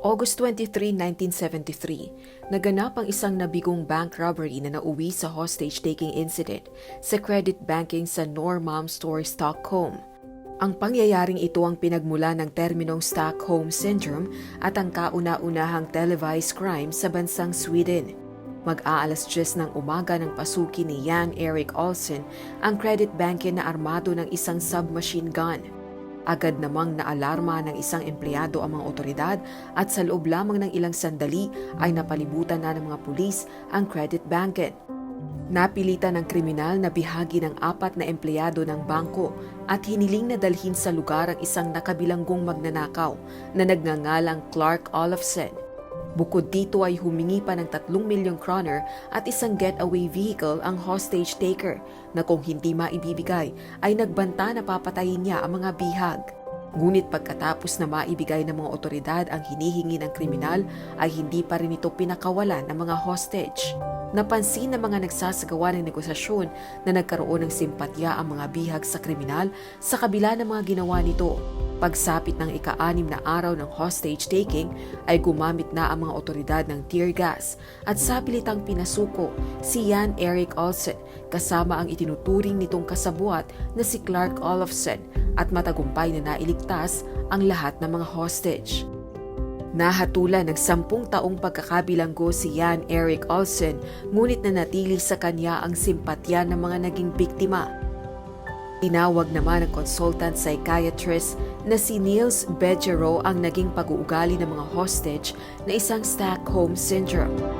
August 23, 1973, naganap ang isang nabigong bank robbery na nauwi sa hostage-taking incident sa credit banking sa Norrmalm Store, Stockholm. Ang pangyayaring ito ang pinagmula ng terminong Stockholm Syndrome at ang kauna-unahang televised crime sa bansang Sweden. Mag-aalas 10 ng umaga ng pasuki ni Jan Erik Olsen ang credit banking na armado ng isang submachine gun. Agad namang naalarma ng isang empleyado ang mga otoridad at sa loob lamang ng ilang sandali ay napalibutan na ng mga pulis ang credit banking. Napilitan ng kriminal na bihagi ng apat na empleyado ng bangko at hiniling na dalhin sa lugar ang isang nakabilanggong magnanakaw na nagngangalang Clark Olofsen. Bukod dito ay humingi pa ng 3 milyong kroner at isang getaway vehicle ang hostage taker na kung hindi maibibigay ay nagbanta na papatayin niya ang mga bihag. Ngunit pagkatapos na maibigay ng mga otoridad ang hinihingi ng kriminal ay hindi pa rin ito pinakawalan ng mga hostage. Napansin ng mga nagsasagawa ng negosasyon na nagkaroon ng simpatya ang mga bihag sa kriminal sa kabila ng mga ginawa nito. Pagsapit ng ika-anim na araw ng hostage taking ay gumamit na ang mga otoridad ng tear gas at sapilitang pinasuko si Jan Erik Olsen kasama ang itinuturing nitong kasabuat na si Clark Olofsen at matagumpay na nailigtas ang lahat ng mga hostage. Nahatulan ng sampung taong pagkakabilanggo si Jan Erik Olsen ngunit nanatili sa kanya ang simpatya ng mga naging biktima. Tinawag naman ng consultant psychiatrist na si Niels Bedgerow ang naging pag-uugali ng mga hostage na isang Stockholm Syndrome.